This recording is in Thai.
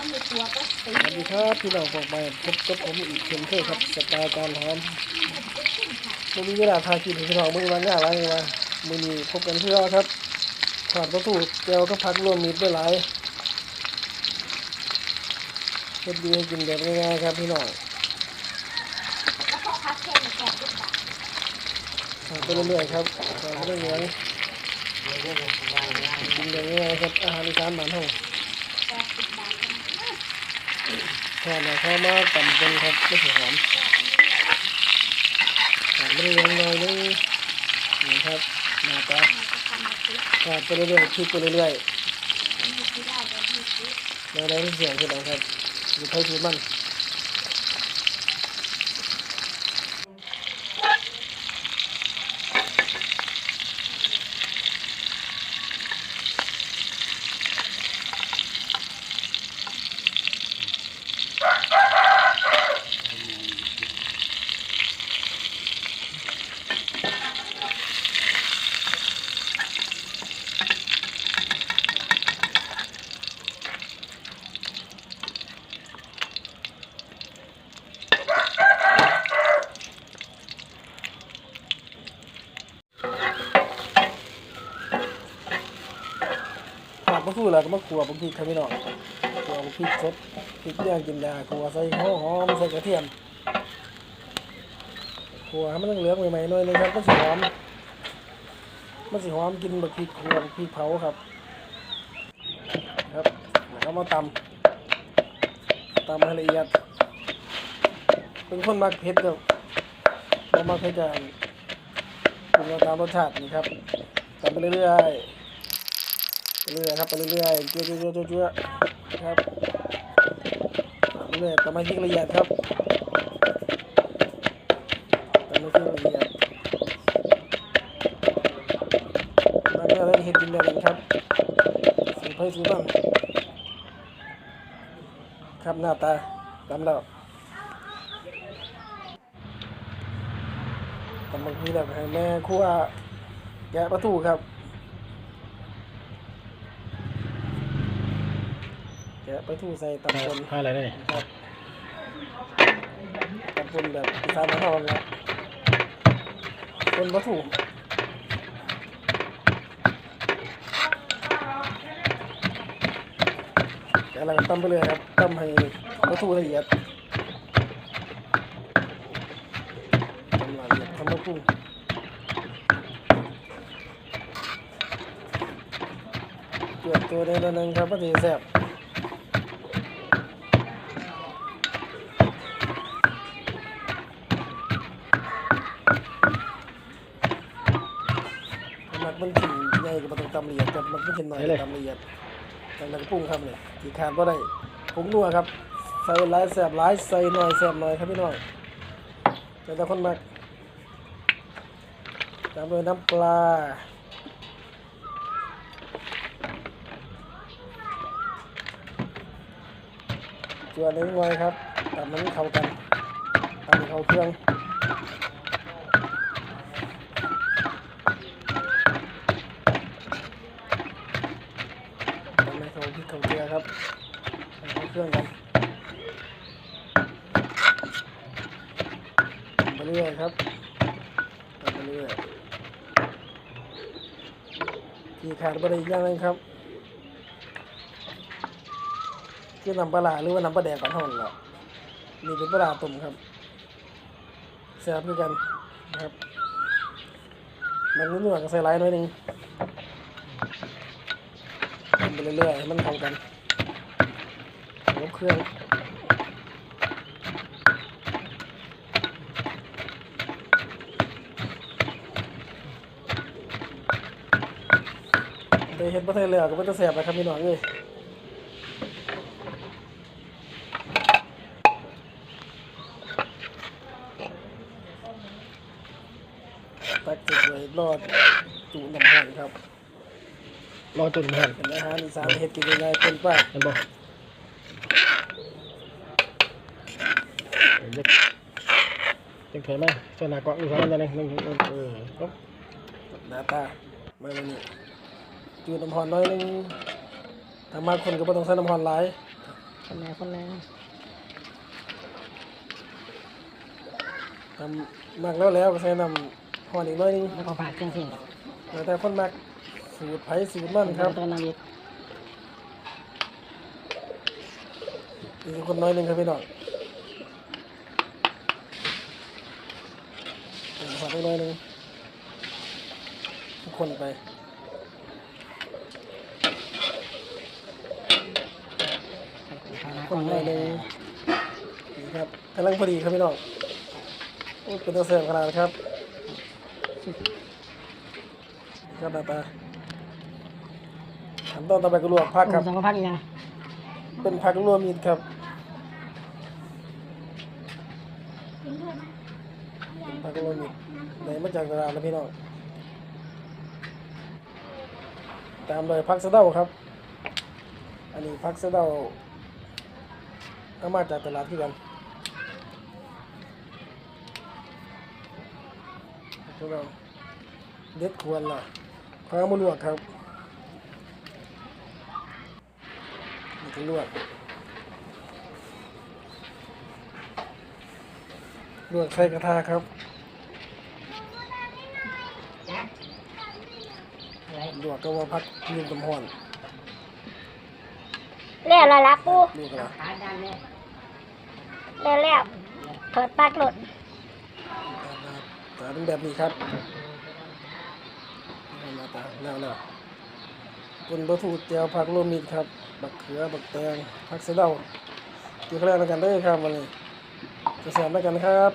สวัสดีครับพี่น้องบอกไปพบกับผมอีกเช่นเคยครับสไตล์การทำมื่อนี้เวลาทากินพี่น้องมือวันง่ายไรมามือนี้พบกันเพื่อครับขาดประตูแก้วก็พักรวมมิตรด้วยหลายเฮ็ดดีให้กินแบบง่ายๆครับพี่น้องแล้วพอพักเทนแกะขึ้นไปขาดไปเรื่อยๆครับขาดไปเรื่อยๆกินแบบง่ายๆครับอาหารอีสานบ้านเฮา ทอดมาเข้ามาตำกันครับไม่ใช่หอมขาดไปเรื่อยๆหน่อยนึงนี่ครับมาตามันจะทอดไปเรื่อยๆชุบไปเรื่อยๆมันมีที่ได้เสียวมีเสียงคืออะไรครับอยู่ไทยคือมัน คู่แล้วก็มาขัวบางทีครับพี่น้องขัวบางทีสดพริกย่างกินยาขัวใส่หัวหอมใส่กระเทียมขัวให้มันเหลืองใหม่ๆหน่อยนึงครับมันสิหอมมันสิหอมกินแบบพริกขัวบบพริกเผาครับ ครับแล้วมาตำตำให้ละเอียด เป็นคนมักเผ็ดครับบ่มักเผ็ดจะปรุงเอาตามรสชาตินี่ครับตำไปเรื่อยๆ ไปเรื่อยครับไปเรื่อยๆเจื้อๆๆๆครับเรื่อยๆต่อมาที่ละเอียดครับต่อมาที่ละเอียดมาเรื่อยๆเห็ดกินแบบนี้ครับสูตรไผ่สูตรมันครับหน้าตาตามแล้วตำบางทีแบบแม่ครัวแกะประตูครับ แกะ ไปทูใส่ตำบลผ้าอะไรได้ครับตำบลแบบอีสานบ้านเราเนี่ยคนวัตถุแกะอะไรก็ตำไปเลยครับตำให้วัตถุละเอียดตำละเอียดทำมะกุ้งเกือบตัวได้แล้วนึงครับพอดีแซ่บ มันมันกินใหญ่กับมันต้องตำละเอียดกับมันไม่กินน้อยกับตำละเอียดแต่แล้วก็ปรุงครับเนี่ยที่ขาดก็ได้ผงนัวครับใส่หลายแสบหลายใส่หน่อยแสบหน่อยครับพี่น้อยแต่ละคนมากตามด้วยน้ำปลาเกลือเล็กน้อยครับตามมันเข้ากันตามเข้าเครื่อง ทำให้เขาพริกเขาเกลือครับใส่เข้าเค รื่องกันไปเรื่อยครับไปเรื่อยที่ขาดไปได้อีกอย่างหนึงครับคือน้ำปลาหรือว่าน้ำปลาแดกก่อนเท่านั้นแหละนี่เป็นปลาร้าตุ่มครับแซ่บด้วยกันนะครับมันนุ่มๆกับใส่ไลายหน่อยหนึงทำไปเรื่อยๆมันเข้ากัน เครื่องได้เห็นประเทศเหลือก็เป็นตะเสียบนะครับพี่น้องเลยตักเสร็จเลยรอดจุน้ำหอนครับรอจนแห้งเป็นอาหารอีสานเฮ็ดกินง่ายๆเป็นป้าเห็นบ่เด็ก จังเถอยมาส่วนหน้ากล้องอีกครั้งหนึงนึงเออครับหน้าตาไม่วันนี้จูดน้ำหอนน้อยนึงถ้ามาคนก็บ่ต้องใส่น้ำหอนหลายคนแน่คนแน่ทำมากแล้วแล้วก็ใส่น้ำหอนอีกน้อยนึงแล้วก็ผักเครื่องเสียงแต่คนมักสูตรไผ่สูตรมันครับตัวน้ำอีกอี กคนน้อยหนึงครับพี่น้องหอดอีกหน้อยหนึงทุกคนไปคนน้อยหนึงนี่ครับกำลังพอดีครับพี่น้องโอ้เป็นตัวเสริมขนาดนั้นครับนี่ครับหน้าตาขั้นตอนต่อไปก็ลวกผักครับสังกพักอีกยังเป็นผักรวมมิตรครับ กินด้วยนะ ผักรวมมิตรไหนมาจากตลาดแล้วพี่น้อง ตามเลยผักสะเดาครับ อันนี้ผักสะเดาเอามาจากตลาดที่กันผักสะเดาเด็ดควรล่ะข้าวมาลวกครับนี่ก็ลวกลวกใส่กระทะครับ ลวกก็ว่าพักยืนตำห่อนแล้วละละปูลวกละแล้วแล้วถอดปลักหลดตาเป็นแบบนี้ครับหน้าตาแล้วแล้วเป็นบะทูเจียวผักโรวมมิตรครับ บักเขือ บักแตงผักเสะเดาเกี่ยวกับแล้วกันเด้อครับวันนี้จะแสบแล้วกันครับ